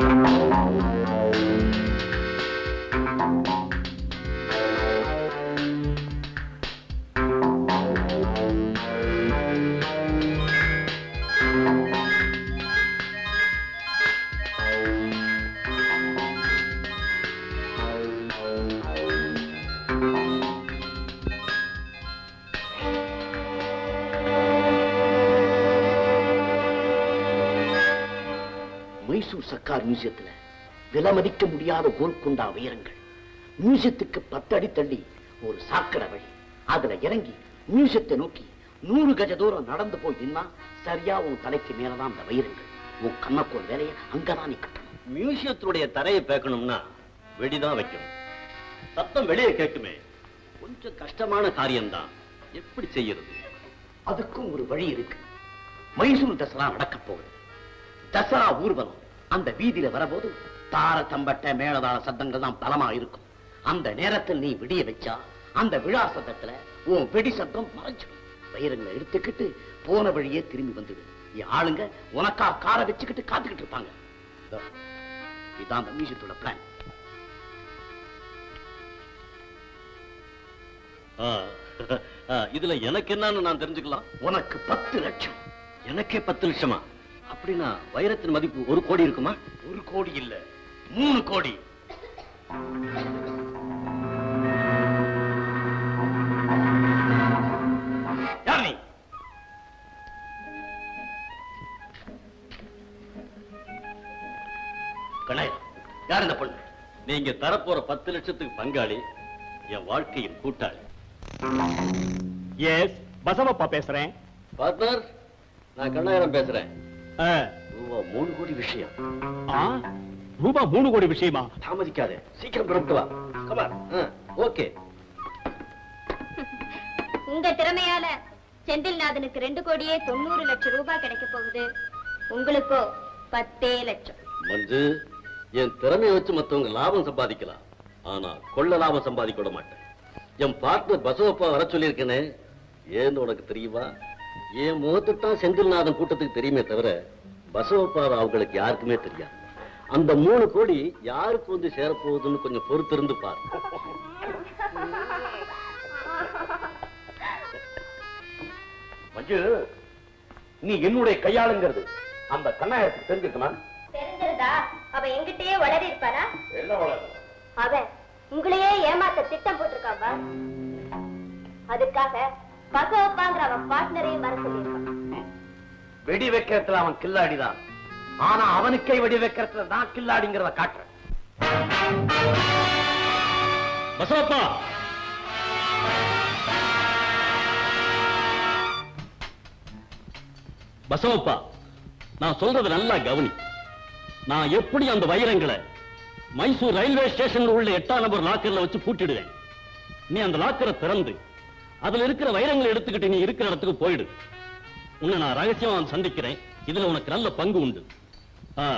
மைசூர் சர்க்கார் மியூசியத்துல. விலை மதிக்க முடியாத கோல்கொண்டா உயரங்கள். மியூசியத்துக்கு பத்து அடி தள்ளி ஒரு சாக்கடை வழி. அதுல இறங்கி மியூசியத்தை நோக்கி நூறு கஜ தூரம் நடந்து போய் நின்னா சரியா உன் தலைக்கு மேலதான் அந்த வைரங்கள். உன் கண்ணக்கோல் வேலையை அங்கதான் நீ கட்டணும். மியூசியத்துடைய தரையை பேக்கணும்னா வெடிதான் வைக்கணும். சத்தம் வெளியே கேட்குமே. கொஞ்சம் கஷ்டமான காரியம்தான். எப்படி செய்யறது? அதுக்கும் ஒரு வழி இருக்கு. மைசூர் தசரா நடக்க போகுது. தசரா ஊர்வலம். அந்த வீதியில வரபோது தார தம்பட்ட மேளதாள சத்தங்கள் தான் பலமா இருக்கும். அந்த நேரத்தில் நீ விடிய வச்சா அந்த விழா சத்தத்துல உன் வெடி சத்தம் மறைஞ்சிடும். வைரங்களை எடுத்துக்கிட்டு போன வழியே திரும்பி வந்துடு. என் ஆளுங்க உனக்கா காரை வச்சுக்கிட்டு காத்துக்கிட்டு இருப்பாங்க. இதோ, இதான் அந்த மியூசியத்தோட பிளான் இதுல எனக்கு என்னன்னு நான் தெரிஞ்சுக்கலாம். உனக்கு பத்து லட்சம். எனக்கே பத்து லட்சமா? அப்படின்னா வைரத்தின் மதிப்பு ஒரு கோடி இருக்குமா? ஒரு கோடி இல்ல. மூணு கோடி. யார் இந்த பொண்ணு? நீங்க தரப்போற பத்து லட்சத்துக்கு பங்காளி என் வாழ்க்கையின் கூட்டாளி. எஸ் பசவப்பா பேசுறேன். பார்ட்னர் நான் கண்ணாயிரம் பேசுறேன். ரூபா மூணு கோடி விஷயம். ஆ, ரூபா மூணு கோடி விஷயமா? தாமதிக்காத. சீக்கிரம் புறப்பட்டு வா. Come on okay. உங்க திறமையால செந்தில்நாதனுக்கு ரெண்டு கோடியே தொண்ணூறு லட்சம் ரூபாய் கிடைக்க போகுது. உங்களுக்கோ பத்தே லட்சம். மஞ்சு என் திறமையை வச்சு மத்தவங்க லாபம் சம்பாதிக்கலாம். ஆனா கொள்ள லாபம் சம்பாதிக்க விட மாட்டேன். என் பார்ட்னர் பசவப்பா வர சொல்லியிருக்கேனே. ஏன்னு உனக்கு தெரியுமா? என் முகத்துட்டான் செந்தில்நாதன் கூட்டத்துக்கு தெரியுமே தவிர பசவப்பா அவங்களுக்கு யாருக்குமே தெரியாது. அந்த மூணு கோடி யாருக்கு வந்து சேரப்போகுதுன்னு கொஞ்சம் பொறுத்திருந்து பாரு. மஞ்சு நீ என்னுடைய கையாளுங்கிறது அந்த கண்ணாயிரத்துக்கு தெரிஞ்சிருக்குமா? தெரிஞ்சிருந்தா அவ எங்கிட்டயே வளரி இருப்பானா என்ன வளரும் அவன் உங்களையே ஏமாத்த திட்டம் போட்டிருக்காப்பா அதுக்காக பகவப்பாங்கிற அவன் பார்ட்னரையும் வர சொல்லியிருக்கான். வெடி வைக்கிறதுல அவன் கில்லாடிதான். ஆனா அவனுக்கே வெடி வைக்கிறதுல நான் கில்லாடிங்கிறத காட்டுறேன். பசவப்பா பசவப்பா நான் சொல்றது நல்லா கவனி. நான் எப்படி அந்த வைரங்களை மைசூர் ரயில்வே ஸ்டேஷன்ல உள்ள எட்டாம் நம்பர் லாக்கர்ல வச்சு பூட்டிடுவேன். நீ அந்த லாக்கரை திறந்து அதுல இருக்கிற வைரங்களை எடுத்துக்கிட்டு நீ இருக்கிற இடத்துக்கு போயிடு. உன்னை நான் ரகசியமா சந்திக்கிறேன். இதுல உனக்கு நல்ல பங்கு உண்டு.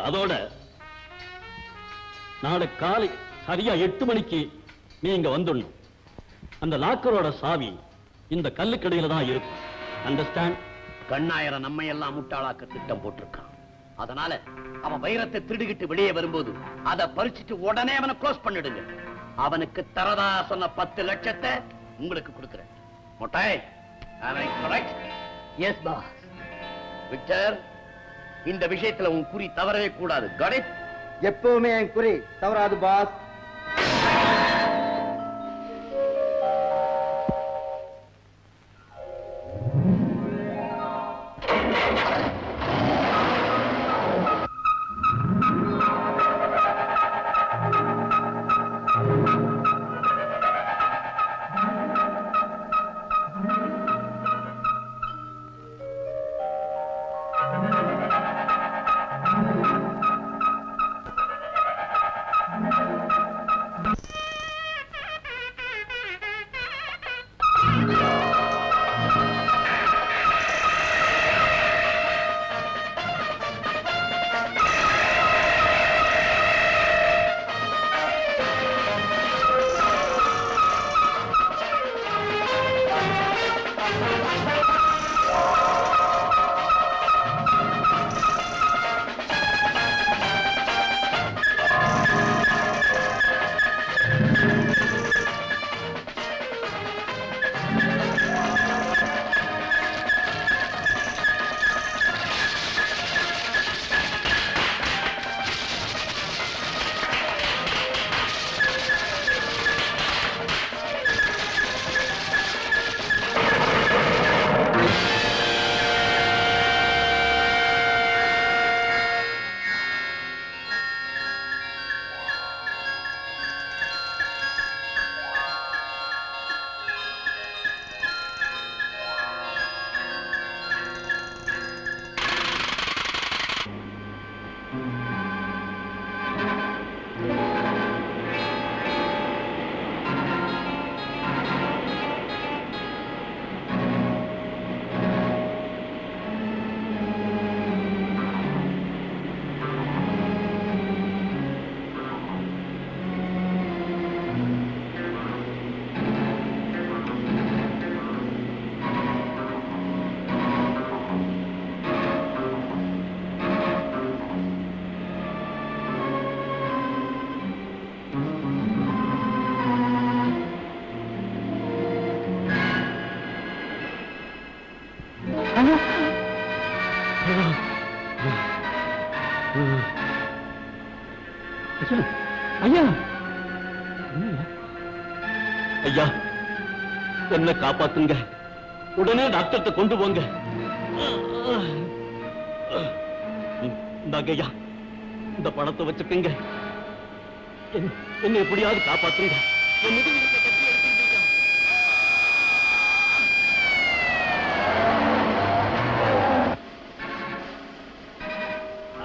அதோட நாளை காலை சரியா எட்டு மணிக்கு நீ இங்க வந்துடணும். அந்த லாக்கரோட சாவி இந்த கல்லுக்கடையில தான் இருக்கும். அண்டர்ஸ்டாண்ட் கண்ணாயிரம் நம்ம எல்லாம் முட்டாளாக்க திட்டம் போட்டிருக்கான். அதனால அவன் வைரத்தை திருடுகிட்டு வெளியே வரும்போது அதை பறிச்சுட்டு உடனே அவனை க்ளோஸ் பண்ணிடுங்க. அவனுக்கு தரதா சொன்ன பத்து லட்சத்தை உங்களுக்கு கொடுக்குறேன். மொட்டாய். எஸ் பாஸ் விக்டர் இந்த விஷயத்துல உன் குறி தவறவே கூடாது. கணேஷ் எப்பவுமே என் குறி தவறாது பாஸ் என்ன காப்பாத்துங்க? உடனே டாக்டர்கிட்ட கொண்டு போங்க. நகையா இந்த பணத்தை வச்சுக்கங்க. என்ன- எப்படியாவது காப்பாத்துங்க.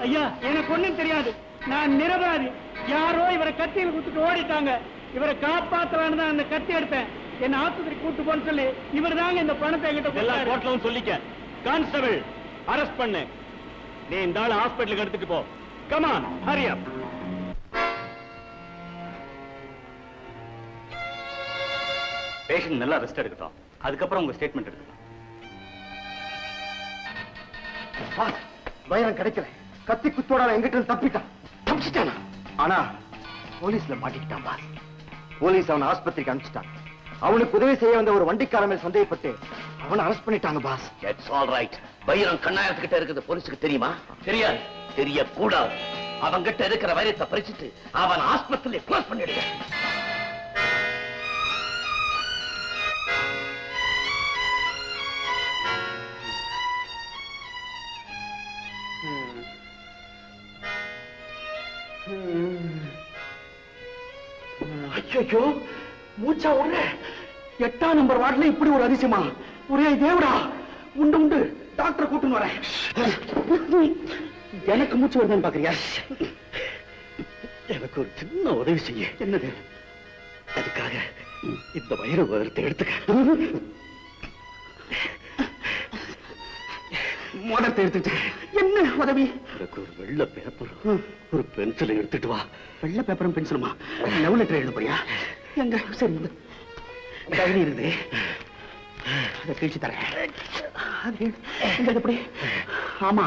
ஐயா எனக்கு ஒண்ணும் தெரியாது. நான் நிரபராதி. யாரோ இவரை கத்தியில் குத்துட்டு ஓடிட்டாங்க. இவரை காப்பாத்தலான்னு தான் அந்த கத்தி எடுத்தேன். என்ன ஆஸ்பத்திரி கூட்டு போன்னு சொல்லி இவர் தாங்க இந்த பணத்தை என்கிட்ட எல்லா கோட்லும் சொல்லிக்க. கான்ஸ்டபிள் அரெஸ்ட் பண்ணு. நீ இந்த ஆள் ஹாஸ்பிட்டலுக்கு எடுத்துட்டு போ. Come on hurry up patient நல்லா ரெஸ்ட் எடுக்கட்டும். அதுக்கப்புறம் உங்க ஸ்டேட்மெண்ட் எடுக்கணும் பாஸ் வைரம் கிடைக்கல. கத்தி குத்தோட எங்கிட்ட தப்பிட்டான். தப்பிச்சிட்டானா? ஆனா போலீஸ்ல மாட்டிக்கிட்டான் பாஸ் போலீஸ் அவனை ஆஸ்பத்திரிக்கு அனுப்பிச்சிட்டான். அவனுக்கு உதவி செய்ய வந்த ஒரு வண்டிக்காரன் மேல் சந்தேகப்பட்டு அவனை அரெஸ்ட் பண்ணிட்டாங்க பாஸ் இட்ஸ் ஆல் ரைட் வைரம் கண்ணாயிரத்துக்கிட்ட இருக்குது போலீஸுக்கு தெரியுமா? தெரியாது. தெரியக்கூடாது. அவங்கிட்ட இருக்கிற வைரத்தை பறிச்சுட்டு அவன் ஆஸ்பத்திரியை க்ளோஸ் பண்ணிடுங்க. ஐயோ மூச்சா உடனே. எட்டாம் நம்பர் வார்டுல இப்படி ஒரு அதிசயமா? ஒரே தேவடா. உண்டு உண்டு. டாக்டர் கூட்டுன்னு வரேன். எனக்கு மூச்சு வருதுன்னு பாக்குறியா எனக்கு ஒரு சின்ன உதவி செய்ய. என்னது? அதுக்காக இந்த வைர உதரத்தை எடுத்துக்க. மோதிரத்தை எடுத்துட்டு என்ன உதவி? எனக்கு ஒரு வெள்ளை பேப்பர் ஒரு பென்சிலை எடுத்துட்டு வா. வெள்ளை பேப்பரும் பென்சிலுமா லவ் லெட்டர் எழுத போறியா? எங்க? சரி டைரி இருக்குது அதை கிழிச்சு தரேன். எப்படி ஆமா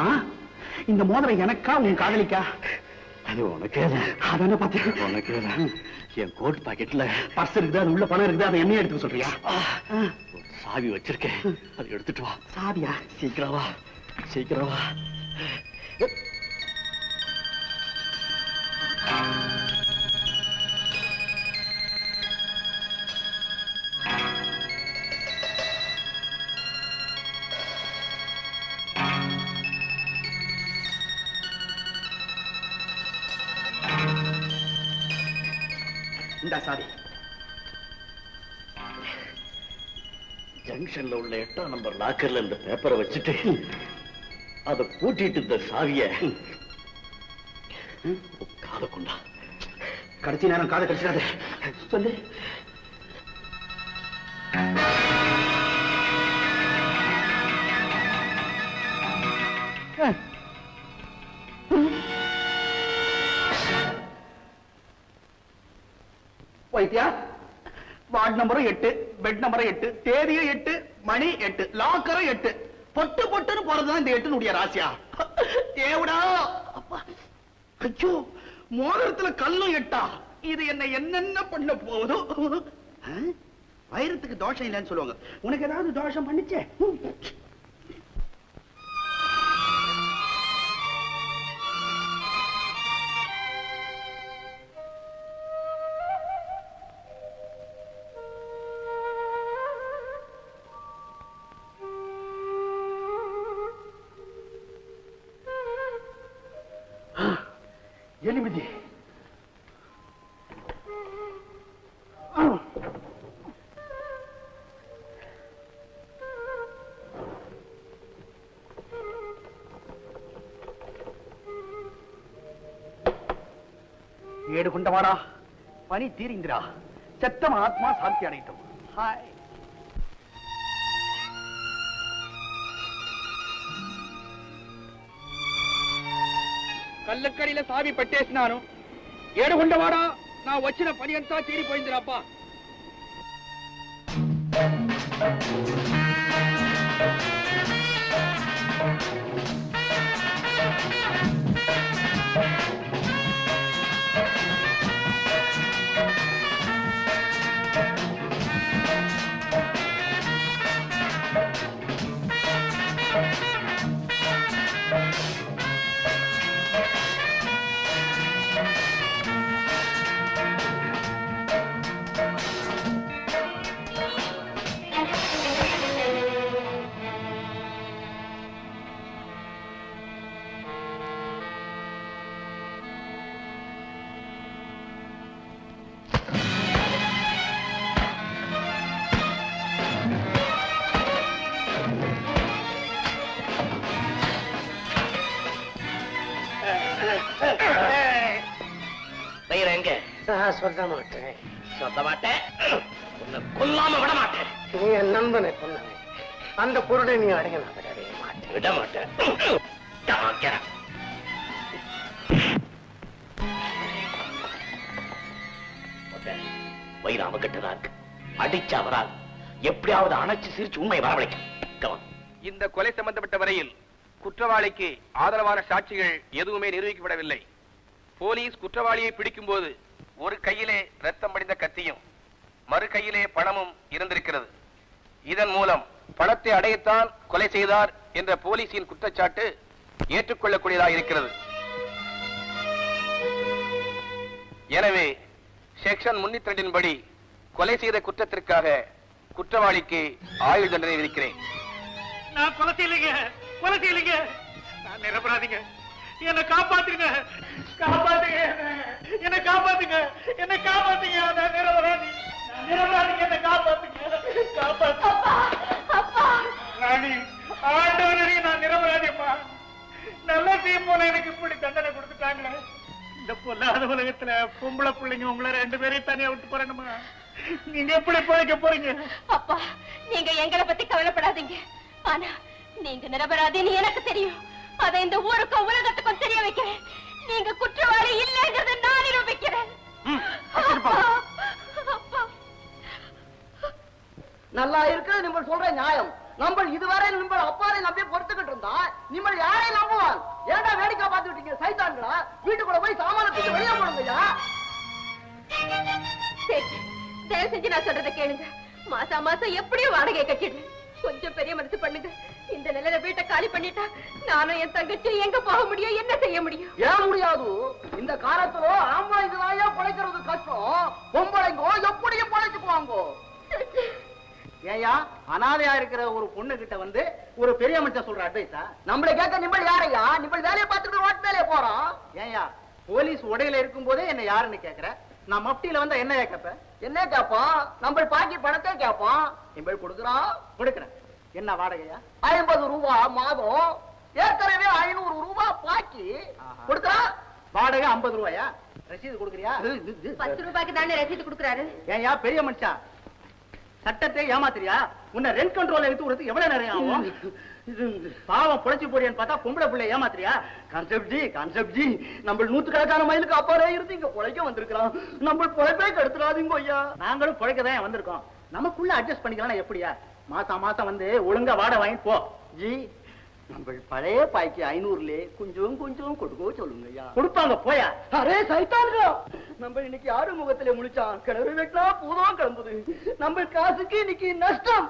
இந்த மோதிரம் எனக்கா உன் காதலிக்கா? அது உனக்கே தான் அதானே பார்த்தேன் உனக்கே தான் என் கோட் பாக்கெட்ல பர்ஸ் இருக்குது அது உள்ள பணம் இருக்குது அதை என்ன எடுத்துக்க சொல்றியா? ஒரு சாவி வச்சிருக்கேன். அதை எடுத்துட்டு வா. சாவியா? சீக்கிரம் வா. சீக்கிரம் வா. ஜங்ஷன்ல உள்ள எட்டாம் நம்பர் லாக்கர்ல இந்த பேப்பரை வச்சுட்டு அதை பூட்டிட்டு இந்த சாவிய காத கொண்டா. கடைசி நேரம் காதை கடிச்சிடாத. சொல்லு. வைத்தியா? வார்டு நம்பரும் எட்டு பெட் நம்பரும் எட்டு தேதியும் எட்டு. மணி எட்டு லாக்கரும் எட்டு. பொட்டு பொட்டுன்னு போறதுதான் இந்த எட்டுனுடைய ராசியா? தேவடா அச்சோ ஐயோ மோதிரத்துல கல்லும் எட்டா? இது என்ன என்னென்ன பண்ண போகுதோ? வயிறத்துக்கு தோஷம் இல்லைன்னு சொல்லுவாங்க. உனக்கு ஏதாவது தோஷம் பண்ணிச்சே? எலுமிதி. ஏடு கொண்டவாடா பனி தீரிந்திரா செத்தம் ஆத்மா சாந்தி ஹாய். కళ్ళక్కడిలో సావి పట్టేసినాను. ఏడుగుండవాడా? నా వచ్చిన పని అంతా తీరిపోయింది రాబ్బా சொல்ல மாட்டேன் சொல்ல மாட்டேன் உன்னை கொல்லாம விட மாட்டேன் நீ என் நண்பனை கொன்னவன் அந்த பொருளை நீ அடைய நான் விடவே மாட்டேன் விட மாட்டேன் வயிறு அவகிட்டதா இருக்கு. அடிச்சா வராது எப்படியாவது அணைச்சு சிரிச்சு உண்மை வரவழைக்கும். இந்த கொலை சம்பந்தப்பட்ட வரையில் குற்றவாளிக்கு ஆதரவான சாட்சிகள் எதுவுமே நிரூபிக்கப்படவில்லை. போலீஸ் குற்றவாளியை பிடிக்கும்போது ஒரு கையிலே ரத்தம் படிந்த கத்தியும் மறு கையிலே பணமும் இருந்திருக்கிறது. இதன் மூலம் பணத்தை அடையத்தான் கொலை செய்தார் என்ற போலீசின் குற்றச்சாட்டு ஏற்றுக்கொள்ளக்கூடியதாக இருக்கிறது. எனவே செக்ஷன் முன்னூத்தி கொலை செய்த குற்றத்திற்காக குற்றவாளிக்கு ஆயுள் தண்டனை விதிக்கிறேன். நான் கொலை செய்யலைங்க. கொலை செய்யலைங்க. நான் நிரபராதிங்க. என்னை காப்பாத்துங்க. காப்பாத்துங்க என்னை காப்பாத்துங்க என்னை காப்பாத்துங்க நான் நிரபராதி நான் நிரபராதிங்க என்னை காப்பாத்துங்க காப்பாத்து ராணி ஆண்டவனே நான் நிரபராதிப்பா நல்லா போன எனக்கு இப்படி தண்டனை கொடுத்துட்டாங்களே. இந்த பொல்லாத உலகத்துல பொம்பளை பிள்ளைங்க உங்களை ரெண்டு பேரையும் தனியா விட்டு போறேனுமா நீங்க எப்படி போய்க்க போறீங்க? அப்பா நீங்க எங்களை பத்தி கவலைப்படாதீங்க. ஆனா நீங்க நிரபராதின்னு எனக்கு தெரியும். அதை இந்த ஊருக்கும் உலகத்துக்கும் தெரிய வைக்கிறேன். நீங்க குற்றவாளி இல்லைங்கிறத நான் நிரூபிக்கிறேன். நல்லா இருக்கிறது நீங்கள் சொல்ற நியாயம். நம்ம இதுவரை நம்ம அப்பாரை நம்பி பொறுத்துக்கிட்டு இருந்தா நீங்கள் யாரை நம்புவான்? ஏன்டா வேடிக்கை பார்த்துக்கிட்டீங்க சைத்தான்களா? வீட்டுக்குள்ள போய் சாமானத்துக்கு வெளியே போடுங்கய்யா. சரி, தயவு செஞ்சு நான் சொல்றதை கேளுங்க. மாசா மாசம் எப்படியும் வாடகை கட்டிடுறேன் கொஞ்சம் பெரிய மனசு பண்ணுங்க. இந்த நிலையில வீட்டை காலி பண்ணிட்டா நானும் என் தங்கச்சி எங்க போக முடியும்? என்ன செய்ய முடியும்? ஏன் முடியாது? இந்த காலத்துல ஆம்பளை இதுதாயா பிழைக்கிறது கஷ்டம். பொம்பளைங்கோ எப்படியும் பிழைச்சுக்குவாங்க. ஏயா அனாதையா இருக்கிற ஒரு பொண்ணு கிட்ட வந்து ஒரு பெரிய மனுஷன் சொல்ற அட்வைஸா நம்மள கேட்க நிம்பள் யாரையா? நிம்பள் வேலையை பார்த்துட்டு ரோட் வேலையை போறோம் ஏயா போலீஸ் உடையில இருக்கும் போதே என்ன யாருன்னு கேக்குற? நான் மப்டியில வந்தா என்ன கேட்கப்ப என்ன கேப்பான் நம்ம பாக்கி பணத்தை கேட்பான் நிம்பள் கொடுக்குறான் கொடுக்குறேன். என்ன வாடகையா? ஐம்பது ரூபா மாதம். ஏற்கனவே ஐநூறு ரூபா பாக்கி. கொடுக்குறான் வாடகை ஐம்பது ரூபாயா? ரசீது கொடுக்குறியா? பத்து ரூபாய்க்கு தானே ரசீது கொடுக்குறாரு? ஏன்யா பெரிய மனுஷா? சட்டத்தை ஏமாத்துறியா? உன்னை ரெண்ட் கண்ட்ரோல் எடுத்து கொடுத்து எவ்வளவு நேரம் ஆகும்? பாவம் புழைச்சு போறியான்னு பார்த்தா பொம்பளை பிள்ளை ஏமாத்துறியா? கான்செப்ட் ஜி கான்செப்ட் ஜி நம்ம நூத்துக்கணக்கான மைலுக்கு அப்பாலே இருந்து இங்க புழைக்க வந்திருக்கிறோம் நம்ம புழைப்பே கெடுத்துறாதீங்க ஐயா. நாங்களும் புழைக்க தான் வந்திருக்கோம். நமக்குள்ள அட்ஜஸ்ட் பண்ணிக்கலாம் எப்படியா? மாசம் மாசம் வந்து ஒழுங்கா வாட வாங்கி போ. ஜி நம்ம பழைய பாய்க்கு ஐநூறுல கொஞ்சம் கொஞ்சம் கொடுக்கோ சொல்லுங்க ஐயா கொடுப்பாங்க போயா. அரே சைத்தான்கா நம்ம இன்னைக்கு ஆறு முகத்துல முழிச்சான். கிணறு வெட்டினா பூதம் கிளம்புது நம்ம காசுக்கு இன்னைக்கு நஷ்டம்.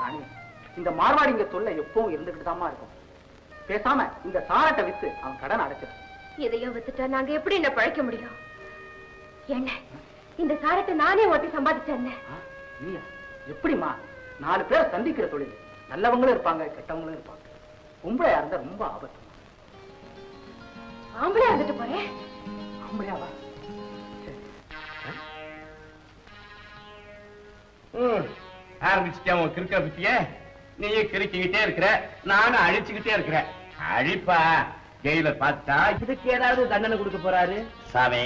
ராணி இந்த மார்வாடிங்க தொல்லை எப்பவும் இருந்துகிட்டு தாமா இருக்கும். பேசாம இந்த சாரட்டை வித்து அவன் கடன் அடைச்சிட்டு இதையும் வித்துட்டா நாங்க எப்படி என்ன பழைக்க முடியும்? என்ன? இந்த சாரத்தை நானே ஓட்டி சம்பாதிச்சேன் நீயா? எப்படிம்மா? நாலு பேர் சந்திக்கிற தொழில். நல்லவங்களும் இருப்பாங்க கெட்டவங்களும் இருப்பாங்க. பொம்பளையா இருந்தா ரொம்ப ஆபத்து. ஆம்பளை வந்துட்டு போறேன் ஆம்பளையாவா? ஆரம்பிச்சுட்டேன் உன் கிறுக்க பத்திய? நீயே கிறுக்கிக்கிட்டே இருக்கிற நானும் அழிச்சுக்கிட்டே இருக்கிறேன் அழிப்பா. ஜெயிலர் பார்த்தா இதுக்கு ஏதாவது தண்டனை கொடுக்க போறாரு? சாமி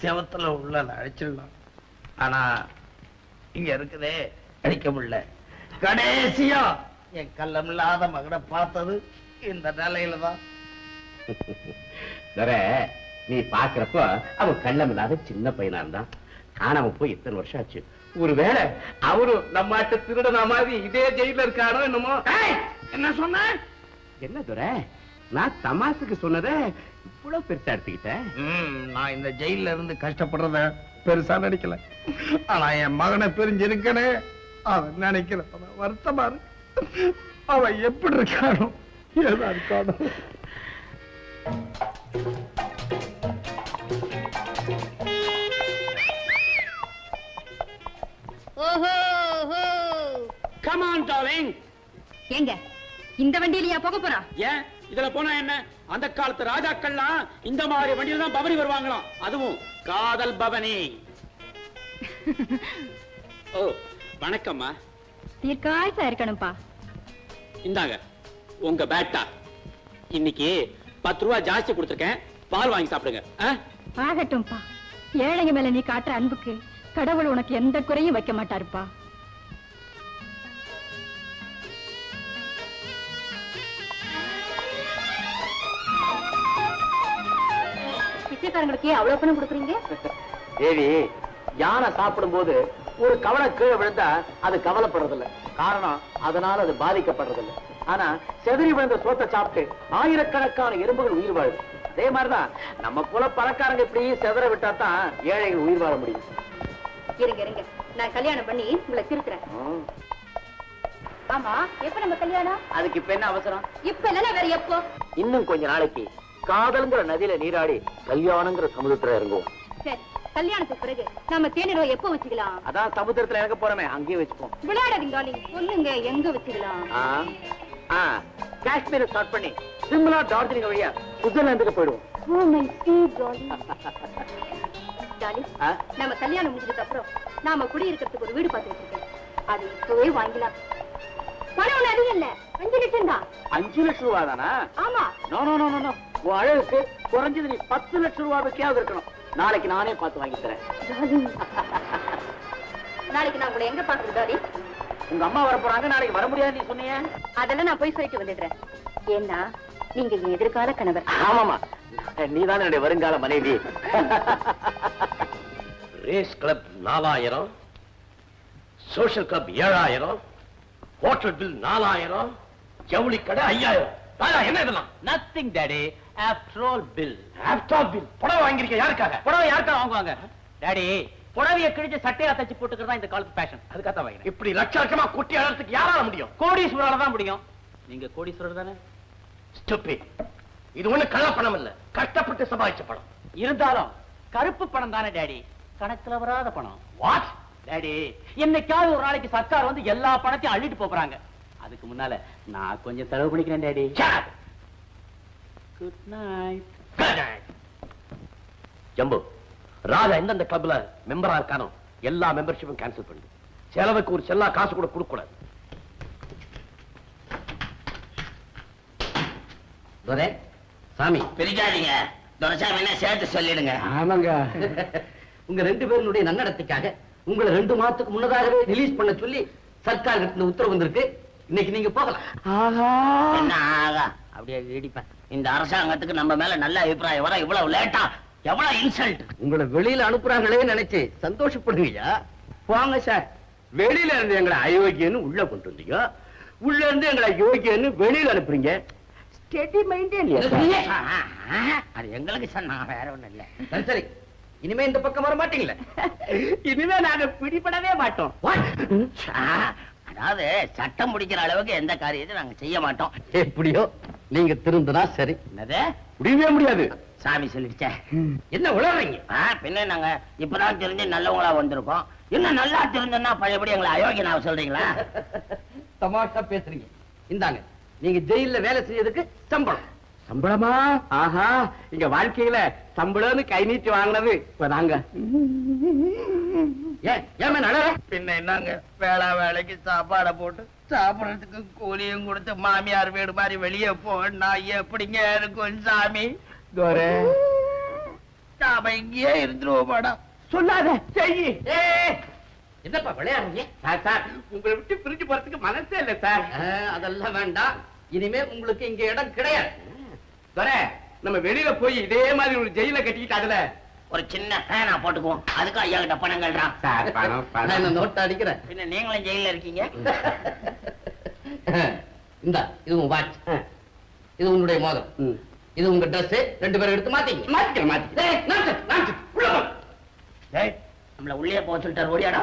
செவத்துல உள்ள அழிச்சிடலாம் ஆனா இங்க இருக்குதே அழிக்க முடியல. கடைசியா என் கள்ளமில்லாத மகனை பார்த்தது இந்த நிலையில தான் நீ பாக்குறப்ப அவன் கள்ளம் இல்லாத சின்ன பையனா இருந்தான் காணாம போய் இத்தனை வருஷம் ஆச்சு. ஒருவேளை அவரும் நம்ம ஆட்ட திருடனா மாதிரி இதே ஜெயில இருக்காரோ என்னமோ? என்ன சொன்ன? என்ன துரை? நான் தமாசுக்கு சொன்னதை இவ்வளவு பெருசா எடுத்துக்கிட்டேன் நான் இந்த ஜெயில இருந்து கஷ்டப்படுறத பெருசா நினைக்கல. ஆனா என் மகனை பிரிஞ்சிருக்கனே அவன் நினைக்கல. அவன் வருத்தமா இருக்கு. அவன் எப்படி இருக்கானோ ஏதா இருக்கானோ. ஓஹோ கமான் டார்லிங் எங்க இந்த வண்டியிலயா போக போறா? ஏன்? இதுல போனா என்ன? அந்த காலத்து ராஜாக்கள்லாம் இந்த மாதிரி வண்டியில தான் பவனி வருவாங்களாம். அதுவும் காதல் பவனி. ஓ வணக்கம்மா. தீர்க்காயசா இருக்கணும்பா. இந்தாங்க உங்க பேட்டா. இன்னைக்கு பத்து ரூபா ஜாஸ்தி கொடுத்துருக்கேன். பால் வாங்கி சாப்பிடுங்க? ஆகட்டும்பா. ஏழைங்க மேல நீ காட்டுற அன்புக்கு கடவுள் உனக்கு எந்த குறையும் வைக்க மாட்டாருப்பா. பிச்சைக்காரங்களுக்கு அவ்வளவு பணம் கொடுக்குறீங்க? தேவி யானை சாப்பிடும்போது ஒரு கவலை கீழே விழுந்தா அது கவலைப்படுறதில்ல. காரணம் அதனால அது பாதிக்கப்படுறதில்ல. ஆனா செதறி விழுந்த சோத்தை சாப்பிட்டு ஆயிரக்கணக்கான எறும்புகள் உயிர் வாழுது அதே மாதிரிதான் நம்ம போல பணக்காரங்க இப்படி செதற விட்டா தான் ஏழைகள் உயிர் வாழ முடியும். இருங்க இருங்க. நான் கல்யாணம் பண்ணி உங்களை திருத்துறேன். ஆமா எப்ப நம்ம கல்யாணம்? அதுக்கு இப்ப என்ன அவசரம்? இப்ப இல்லைன்னா வேற எப்போ? இன்னும் கொஞ்ச நாளைக்கு. காதல்ங்கிற நதியில நீராடி கல்யாணங்கிற சமுதிரத்துல இறங்குவோம். சரி கல்யாணத்துக்கு பிறகு நம்ம தேனிரோ எப்போ வச்சுக்கலாம்? அதான் சமுதிரத்துல இறங்க போறோமே அங்கேயே வச்சுப்போம். விளையாடாதீங்க சொல்லுங்க எங்க வச்சுக்கலாம்? காஷ்மீரை ஸ்டார்ட் பண்ணி சிம்லா டார்ஜிலிங் வழியா சுவிட்சர்லாந்துக்கு போயிடுவோம். Darling, ஆ? நம்ம கல்யாணம் முடிஞ்சதுக்கு அப்புறம் நாம குடியிருக்கிறதுக்கு ஒரு வீடு பார்த்து வச்சிருக்கேன். அது இப்பவே வாங்கிக்கலாம் பணம் ஒண்ணு அதிகம் இல்ல. அஞ்சு லட்சம் தான். அஞ்சு லட்சம் ரூபா தானா ஆமா நோ நோ நோ நோ உன் அழகுக்கு குறைஞ்சது நீ பத்து லட்சம் ரூபா வைக்காவது இருக்கணும். நாளைக்கு நானே பார்த்து வாங்கி தரேன். நாளைக்கு நான் உங்களை எங்க பாக்குறது டாடி உங்க அம்மா வர போறாங்க நாளைக்கு வர முடியாது நீ சொன்னீங்க அதெல்லாம் நான் போய் சொல்லிட்டு வந்துடுறேன். ஏன்னா நீங்க என் எதிர்கால கணவர். ஆமாமா நீதான் என்னுடைய வருங்கால மனைவி. ரேஸ் கிளப் நாலாயிரம் சோஷியல் கிளப் ஏழாயிரம் ஹோட்டல் பில் நாலாயிரம் ஜவுளி கடை ஐயாயிரம் என்ன இதெல்லாம்? Nothing daddy after all bill laptop bill புடவை வாங்கியிருக்க யாருக்காக? புடவை யாருக்கா வாங்குவாங்க? டாடி புடவைய கிழிச்சு சட்டையா தச்சு போட்டுக்கிறதா இந்த காலத்து ஃபேஷன் அதுக்காக தான் வாங்கினேன். இப்படி லட்ச லட்சமா கொட்டி அழறதுக்கு யாரால முடியும்? கோடீஸ்வரால தான் முடியும். நீங்க கோடீஸ்வரர் தானே? Stupid. இது ஒண்ணு கள்ள பணம் இல்ல. கஷ்டப்பட்டு சம்பாதிச்ச பணம். இருந்தாலும் கருப்பு பணம் தானே டாடி கணக்குல வராத பணம். வாட் டாடி என்னைக்காவது ஒரு நாளைக்கு சர்க்கார் வந்து எல்லா பணத்தையும் அள்ளிட்டு போறாங்க. அதுக்கு முன்னால நான் கொஞ்சம் செலவு பண்ணிக்கிறேன் daddy good night Jambu Raja எந்தெந்த கிளப்ல மெம்பரா இருக்கானோ எல்லா மெம்பர்ஷிப்பும் கேன்சல் பண்ணு செலவுக்கு ஒரு செல்லா காசு கூட கொடுக்க கூடாது துரை, சாமி. பிரிக்காதீங்க. துரைசாமி என்ன சேர்த்து சொல்லிடுங்க. ஆமாங்க. உங்க ரெண்டு பேருடைய நன்னடத்துக்காக உங்களை ரெண்டு மாசத்துக்கு முன்னதாகவே ரிலீஸ் பண்ண சொல்லி சர்க்கார் கிட்ட உத்தரவு வந்திருக்கு. இன்னைக்கு நீங்க போகலாம். என்ன ஆகா? அப்படியே இடிப்பேன். இந்த அரசாங்கத்துக்கு நம்ம மேல நல்ல அபிப்பிராயம் வர இவ்வளவு லேட்டா எவ்வளவு இன்சல்ட் உங்களை வெளியில அனுப்புறாங்களே நினைச்சு சந்தோஷப்படுங்கய்யா போங்க சார் வெளியில இருந்து எங்களை அயோக்கியன்னு உள்ள கொண்டு வந்தீங்க. உள்ள இருந்து எங்களை யோகியன்னு வெளியில அனுப்புறீங்க. ஸ்டெடி மைண்டே அது எங்களுக்கு சொன்னா வேற ஒண்ணும் இல்ல. சரி சரி. இனிமே இந்த பக்கம் வர மாட்டீங்களே? இனிமே நாங்க பிடிபடவே மாட்டோம். அதாவது சட்டம் முடிக்கிற அளவுக்கு எந்த காரியத்தையும் நாங்க செய்ய மாட்டோம். எப்படியோ? நீங்க திருந்தனா சரி. என்னது? முடியவே முடியாது. சாமி சொல்லிடுச்சே. என்ன உளறீங்க? பின்ன நாங்க இப்பதான் தெரிஞ்சு நல்லவங்களா வந்திருக்கோம். இன்னும் நல்லா தெரிஞ்சோம்னா பழையபடி எங்களை அயோக்கியனாவ சொல்றீங்களா? தமாஷா பேசுறீங்க. இந்தாங்க நீங்க ஜெயில்ல வேலை செய்யறதுக்கு சம்பளம். சம்பளமா? ஆஹா இங்க வாழ்க்கையில சம்பளம்னு கை நீட்டி வாங்கினது இப்ப நாங்க பின்ன என்னங்க? வேளா வேலைக்கு சாப்பாடை போட்டு சாப்பிடறதுக்கு கூலியும் கொடுத்து மாமியார் வீடு மாதிரி வெளியே போனா எப்படிங்க இருக்கும் சாமி? நாம இங்கேயே இருந்துருவோம் மேடம். சொல்லாத செய்யி. என்னப்பா விளையாடுறீங்க? சார் சார் உங்களை விட்டு பிரிஞ்சு போறதுக்கு மனசே இல்ல சார். அதெல்லாம் வேண்டாம். இனிமே உங்களுக்கு இங்க இடம் கிடையாது. துரை நம்ம வெளியில போய் இதே மாதிரி ஒரு ஜெயில கட்டிக்கிட்டு அதுல ஒரு சின்ன ஃபேனா போட்டுக்குவோம். அதுக்கு ஐயா கிட்ட பணம் நோட்டை அடிக்கிறேன். பின்ன நீங்களும் ஜெயில இருக்கீங்க? இந்தா இது உன் வாட்ச் இது உன்னுடைய மோதிரம் இது உங்க Dress ரெண்டு பேரும் எடுத்து மாத்தீங்க மாத்திக்கிறேன் மாத்தி உள்ள போ. டேய், நம்மள உள்ளே போக சொல்லிட்டாரு ஓடியாடா.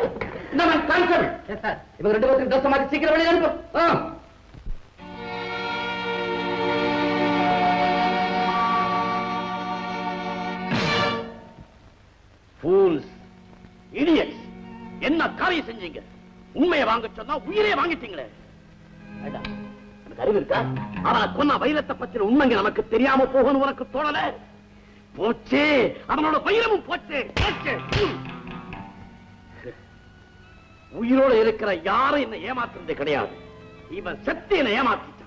இவங்க ரெண்டு பேருக்கு ட்ரெஸ் மாத்தி சீக்கிரம் வெளியே அனுப்பு. Idiots! என்ன காரியம் செஞ்சீங்க? உண்மையை வாங்க சொன்னா உயிரே வாங்கிட்டீங்களே. ஏண்டா, அறிவு இருக்கா? அவனை கொன்ன வைரத்தை பத்தின உண்மைங்க நமக்கு தெரியாம போகணும் உனக்கு தோணல? போச்சே அவனோட வைரமும் போச்சே போச்சே. உயிரோட இருக்கிற யாரும் என்ன ஏமாத்துறது கிடையாது. இவன் செத்து என்ன ஏமாத்திட்டான்.